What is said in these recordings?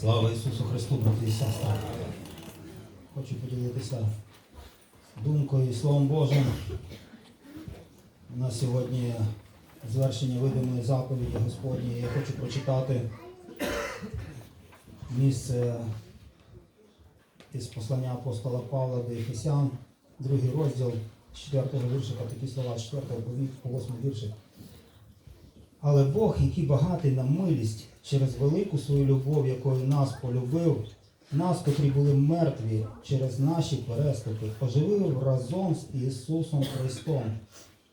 Слава Ісусу Христу, брати і сестри. Хочу поділитися думкою і Словом Божим. У нас сьогодні звершення видимої заповіді Господньої. Я хочу прочитати місце із послання апостола Павла до Ефесян, другий розділ 4 віршика, такі слова 4 по 8 віршик. Але Бог, який багатий на милість через велику свою любов, якою нас полюбив, нас, котрі були мертві через наші переступи, оживив разом з Ісусом Христом,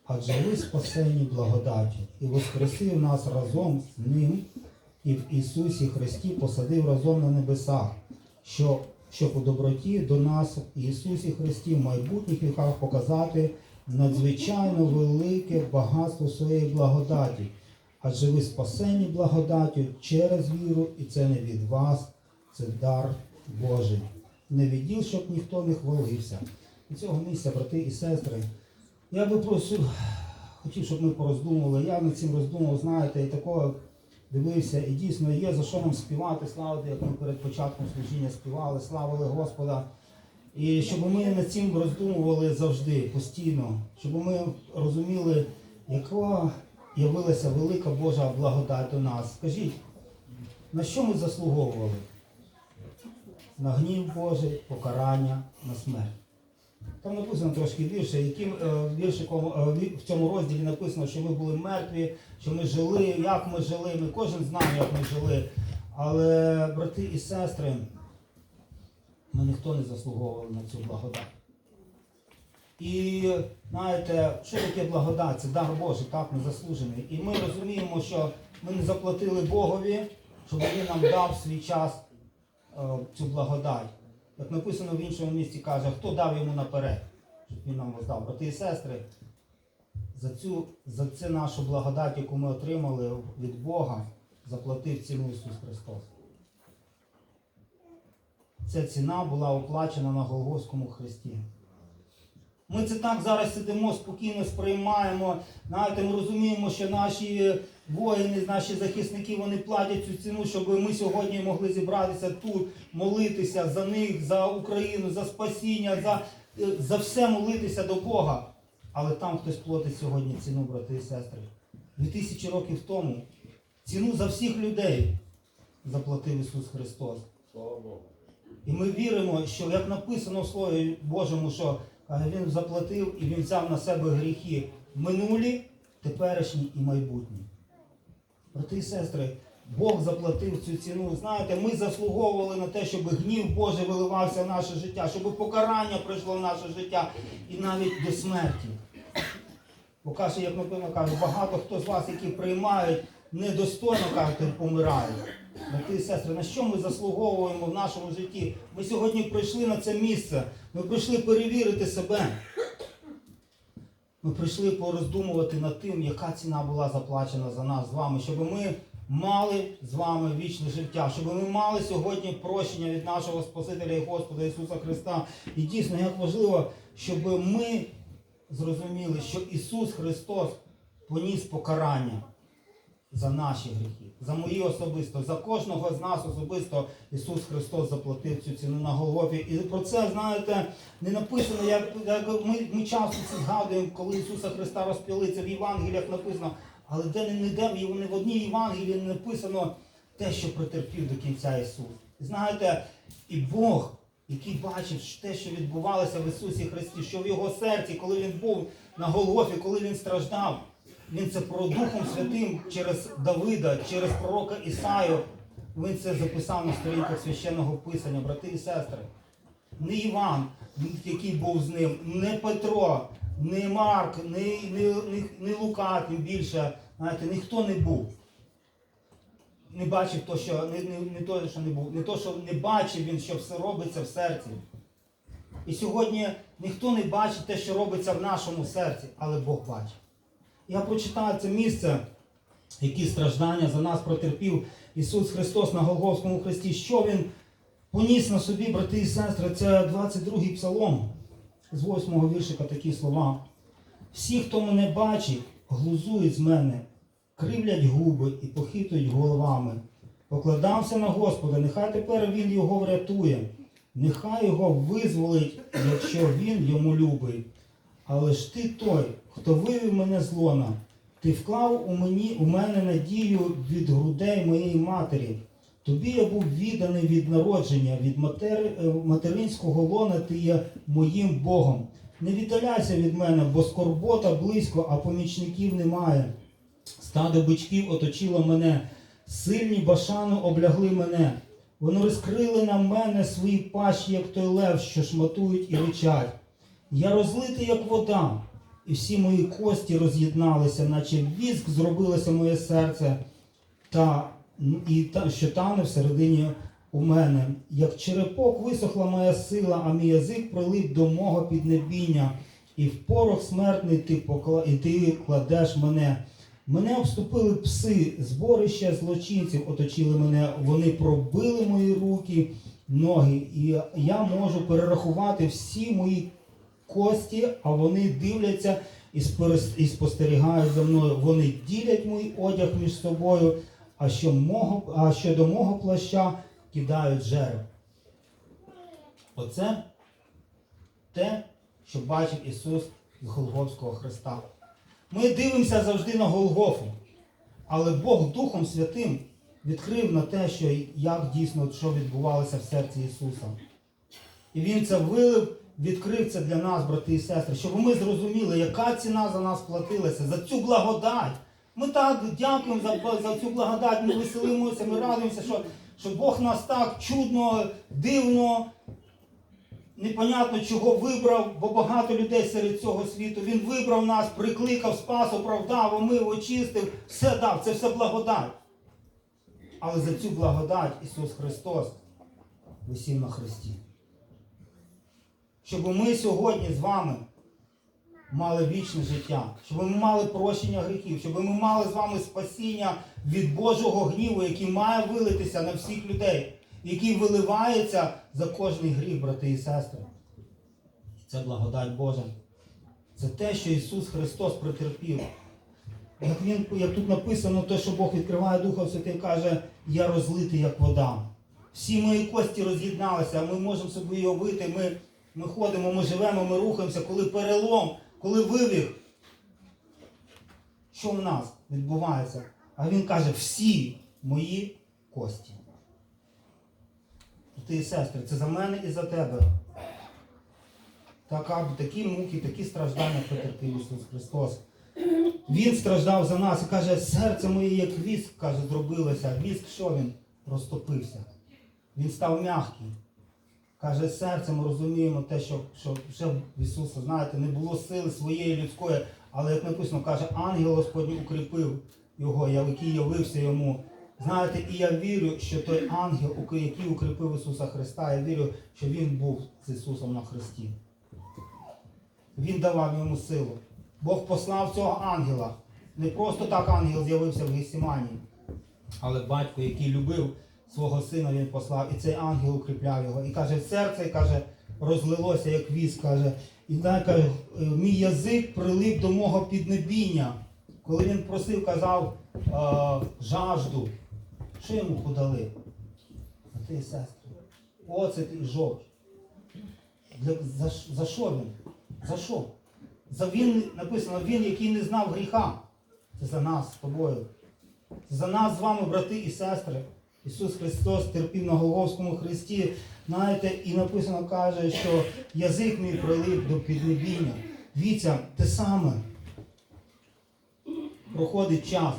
адже ви спасені благодаті, і воскресив нас разом з Ним, і в Ісусі Христі посадив разом на небесах, що, щоб у доброті до нас в Ісусі Христі в майбутніх віках показати надзвичайно велике багатство своєї благодаті. Адже ви спасені благодаттю через віру, і це не від вас, це дар Божий. Не відділ, щоб ніхто не хвалився. І цього місця, брати і сестри, я би просив, хотів, щоб ми пороздумували. Я над цим роздумував, знаєте, і такого дивився, і дійсно є за що нам співати, славити, як ми перед початком служіння співали, славили Господа. І щоб ми над цим роздумували завжди, постійно, щоб ми розуміли, яка явилася велика Божа благодать до нас. Скажіть, на що ми заслуговували? На гнів Божий, покарання, на смерть. Там написано трошки більше, яким е, віршиком е, в цьому розділі написано, що ми були мертві, що ми жили, як ми жили. Ми кожен знає, як ми жили. Але, брати і сестри, ми ніхто не заслуговували на цю благодать. І знаєте, що таке благодать? Це дар Божий, так, незаслужений. І ми розуміємо, що ми не заплатили Богові, щоб він нам дав свій час е, цю благодать. Як написано в іншому місці, каже, хто дав йому наперед, щоб він нам воздав. Брати і сестри, за цю за це нашу благодать, яку ми отримали від Бога, заплатив ціну Ісус Христос. Ця ціна була оплачена на Голгофському хресті. Ми це так зараз сидимо, спокійно сприймаємо. Знаєте, ми розуміємо, що наші воїни, наші захисники, вони платять цю ціну, щоб ми сьогодні могли зібратися тут, молитися за них, за Україну, за спасіння, за, за все молитися до Бога. Але там хтось платить сьогодні ціну, брати і сестри. Дві тисячі років тому ціну за всіх людей заплатив Ісус Христос. Слава Богу. І ми віримо, що як написано в Слові Божому, що Він заплатив і Він взяв на себе гріхи минулі, теперішні і майбутні. Брати і сестри, Бог заплатив цю ціну. Знаєте, ми заслуговували на те, щоб гнів Божий виливався в наше життя, щоб покарання прийшло в наше життя і навіть до смерті. Бо каже, як напевно каже, багато хто з вас, які приймають недостойно, кажуть, помирають. Брати і сестри, на що ми заслуговуємо в нашому житті? Ми сьогодні прийшли на це місце. Ми прийшли перевірити себе. Ми прийшли пороздумувати над тим, яка ціна була заплачена за нас з вами, щоб ми мали з вами вічне життя, щоб ми мали сьогодні прощення від нашого Спасителя і Господа Ісуса Христа. І дійсно, як важливо, щоб ми зрозуміли, що Ісус Христос поніс покарання за наші гріхи, за мої особисто, за кожного з нас особисто Ісус Христос заплатив цю ціну на Голгофі. І про це, знаєте, не написано, як, як ми, ми часто це згадуємо, коли Ісуса Христа розп'яли, це в Євангеліях написано, але де не ніде ні в одній Євангелії не написано те, що претерпів до кінця Ісус. І знаєте, і Бог, який бачив те, що відбувалося в Ісусі Христі, що в його серці, коли він був на Голгофі, коли він страждав, він це про Духом Святим через Давида, через пророка Ісаю. Він це записав на сторінках священного писання, брати і сестри. Не Іван, який був з ним, не Петро, не Марк, не, не, не, не Лука, тим більше, знаєте, ніхто не був. Не бачив то, що не, не, не то, що не був, не то, що не бачив він, що все робиться в серці. І сьогодні ніхто не бачить те, що робиться в нашому серці, але Бог бачить. Я прочитаю це місце, які страждання за нас протерпів Ісус Христос на Голгофському хресті. Що Він поніс на собі, брати і сестри, це 22-й псалом з 8-го віршика такі слова. Всі, хто мене бачить, глузують з мене, кривлять губи і похитують головами. покладався на Господа, нехай тепер він його врятує, нехай його визволить, якщо він йому любий. Але ж ти той, хто вивів мене з лона, ти вклав у мені у мене надію від грудей моєї матері. Тобі я був відданий від народження, від матери, е, материнського лона ти є моїм Богом. Не віддаляйся від мене, бо скорбота близько, а помічників немає. Стадо бичків оточило мене, сильні башану облягли мене. Вони розкрили на мене свої пащі, як той лев, що шматують і ричать. Я розлитий, як вода, і всі мої кості роз'єдналися, наче віск зробилося моє серце, та, і та, що тане всередині у мене. Як черепок висохла моя сила, а мій язик прилип до мого піднебіння, і в порох смертний ти, покла... і ти кладеш мене. Мене обступили пси, зборище злочинців оточили мене, вони пробили мої руки, ноги, і я можу перерахувати всі мої кості, а вони дивляться і спостерігають за мною. Вони ділять мій одяг між собою, а що мого, а щодо мого плаща кидають жереб. Оце те, що бачив Ісус з Голгофського Христа. Ми дивимося завжди на Голгофу, але Бог Духом Святим відкрив на те, що як дійсно що відбувалося в серці Ісуса. І Він це вилив, відкрив це для нас, брати і сестри, щоб ми зрозуміли, яка ціна за нас платилася, за цю благодать. Ми так дякуємо за, за цю благодать, ми веселимося, ми радуємося, що, що Бог нас так чудно, дивно, непонятно чого вибрав, бо багато людей серед цього світу. Він вибрав нас, прикликав, спас, оправдав, омив, очистив, все дав, це все благодать. Але за цю благодать Ісус Христос висів на Христі. Щоб ми сьогодні з вами мали вічне життя, щоб ми мали прощення гріхів, щоб ми мали з вами спасіння від Божого гніву, який має вилитися на всіх людей, який виливається за кожний гріх, брати і сестри. Це благодать Божа. Це те, що Ісус Христос претерпів. Як, він, як тут написано, те, що Бог відкриває Духа Святий, каже, я розлитий, як вода. Всі мої кості роз'єдналися, а ми можемо собі уявити, ми, ми ходимо, ми живемо, ми рухаємося, коли перелом, коли вивіг. Що в нас відбувається? А він каже, всі мої кості. Ти і сестри, це за мене і за тебе. Така, такі муки, такі страждання потерпів Ісус Христос. Він страждав за нас і каже, серце моє як віск, каже, зробилося. Віск що він? Розтопився. Він став м'який. Каже, серцем ми розуміємо те, що, що ще в Ісуса, знаєте, не було сили своєї людської, але як написано, каже, ангел Господній укріпив його, який явився йому. Знаєте, і я вірю, що той ангел, який укріпив Ісуса Христа, я вірю, що Він був з Ісусом на Христі. Він давав йому силу. Бог послав цього ангела. Не просто так ангел з'явився в Гесімані, але батько, який любив свого сина, він послав, і цей ангел укріпляв його. І каже, серце каже, розлилося, як віз, каже. І так каже, «Е, мій язик прилип до мого піднебіння. Коли він просив, казав е, жажду. Що йому подали? Брати і сестри. Оцет і жовч. За, за що він? За що? За він написано, він, який не знав гріха. Це за нас з тобою. Це за нас з вами, брати і сестри. Ісус Христос терпів на Голговському хресті. Знаєте, і написано каже, що язик мій прилип до піднебіння. Дивіться, те саме. Проходить час.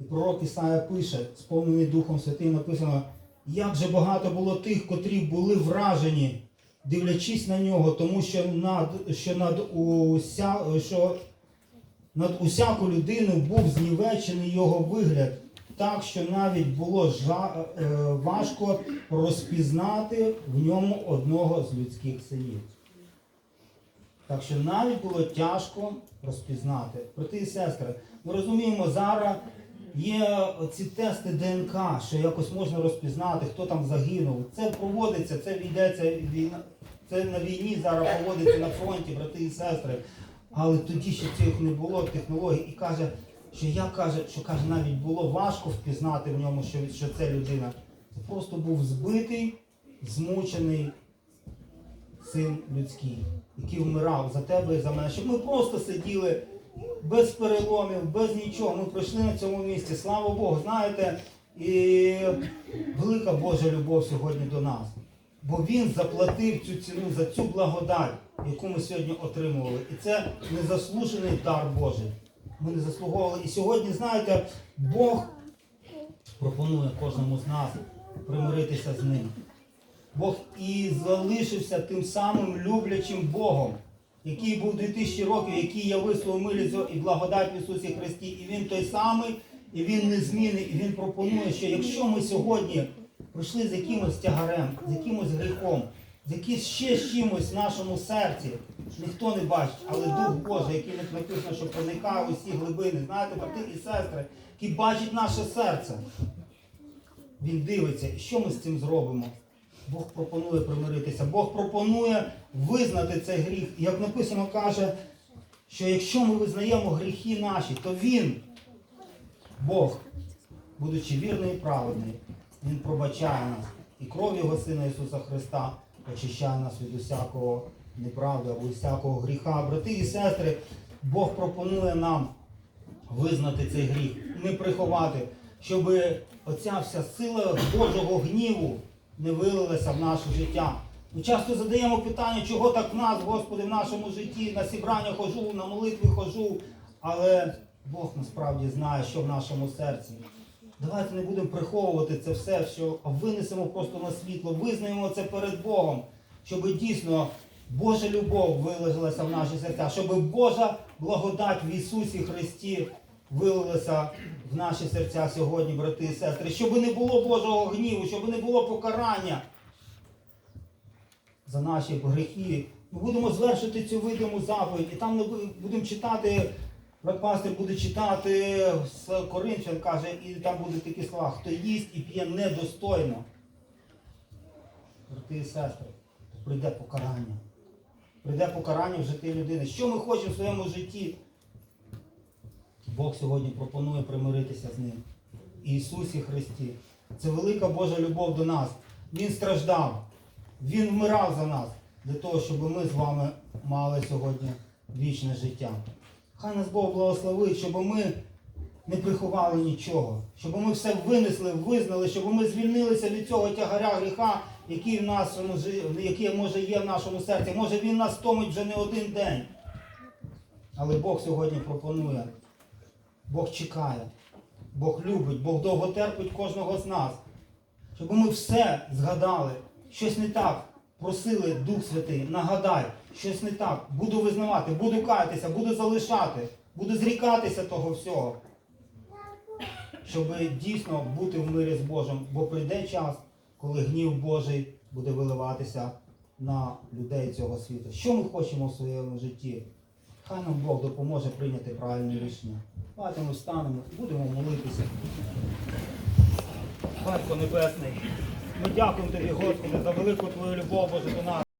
І пророк Ісая пише, сповнений Духом Святим, написано, як же багато було тих, котрі були вражені, дивлячись на нього, тому що над, що над, уся, що над усяку людину був знівечений його вигляд, так що навіть було жа, е, важко розпізнати в ньому одного з людських синів. Так що навіть було тяжко розпізнати. Брати і сестри, ми розуміємо, зараз є ці тести ДНК, що якось можна розпізнати, хто там загинув. Це проводиться, це ведеться війна. Це на війні зараз проводиться на фронті, брати і сестри. Але тоді ще цих не було технологій. І каже, що я каже, що каже, навіть було важко впізнати в ньому, що, що це людина. Це просто був збитий, змучений син людський, який вмирав за тебе і за мене. Щоб ми просто сиділи без переломів, без нічого. Ми пройшли на цьому місці. Слава Богу, знаєте, і велика Божа любов сьогодні до нас. Бо Він заплатив цю ціну за цю благодать, яку ми сьогодні отримували. І це незаслужений дар Божий. Ми не заслуговували. І сьогодні, знаєте, Бог пропонує кожному з нас примиритися з ним. Бог і залишився тим самим люблячим Богом, який був 2000 років, який явив свою милість і благодать в Ісусі Христі. І Він той самий, і Він незмінний, і Він пропонує, що якщо ми сьогодні прийшли з якимось тягарем, з якимось гріхом, з якимось ще чимось в нашому серці, ніхто не бачить, але Дух Божий, який не написано, що проникає у всі глибини, знаєте, брати і сестри, який бачить наше серце. Він дивиться, і що ми з цим зробимо? Бог пропонує примиритися. Бог пропонує визнати цей гріх. І як написано, каже, що якщо ми визнаємо гріхи наші, то Він, Бог, будучи вірний і праведний, Він пробачає нас. І кров Його Сина Ісуса Христа очищає нас від усякого неправди або усякого гріха. Брати і сестри, Бог пропонує нам визнати цей гріх, не приховати, щоб оця вся сила Божого гніву не вилилася в наше життя. Ми часто задаємо питання, чого так в нас, Господи, в нашому житті, на зібрання хожу, на молитви хожу, але Бог насправді знає, що в нашому серці. Давайте не будемо приховувати це все, що винесемо просто на світло, визнаємо це перед Богом, щоб дійсно Божа любов вилилася в наші серця, щоб Божа благодать в Ісусі Христі вилилася в наші серця сьогодні, брати і сестри, щоб не було Божого гніву, щоб не було покарання за наші гріхи. Ми будемо звершити цю видиму заповідь, і там ми будемо читати, брат пастир буде читати з Коринфян, каже, і там будуть такі слова, хто їсть і п'є недостойно. Брати і сестри, прийде покарання. Прийде покарання в житті людини. Що ми хочемо в своєму житті? Бог сьогодні пропонує примиритися з ним. Ісусі Христі. Це велика Божа любов до нас. Він страждав, Він вмирав за нас для того, щоб ми з вами мали сьогодні вічне життя. Хай нас Бог благословить, щоб ми не приховали нічого, щоб ми все винесли, визнали, щоб ми звільнилися від цього тягаря гріха, який в нашому який може є в нашому серці. Може він нас томить вже не один день. Але Бог сьогодні пропонує. Бог чекає, Бог любить, Бог довго терпить кожного з нас. Щоб ми все згадали, щось не так, просили Дух Святий, нагадай, щось не так, буду визнавати, буду каятися, буду залишати, буду зрікатися того всього. Щоб дійсно бути в мирі з Божим, бо прийде час, коли гнів Божий буде виливатися на людей цього світу. Що ми хочемо в своєму житті? Хай нам Бог допоможе прийняти правильне рішення. Давайте ми встанемо будемо молитися. Батько Небесний, ми дякуємо Тобі, Господи, за велику Твою любов, Боже, до нас.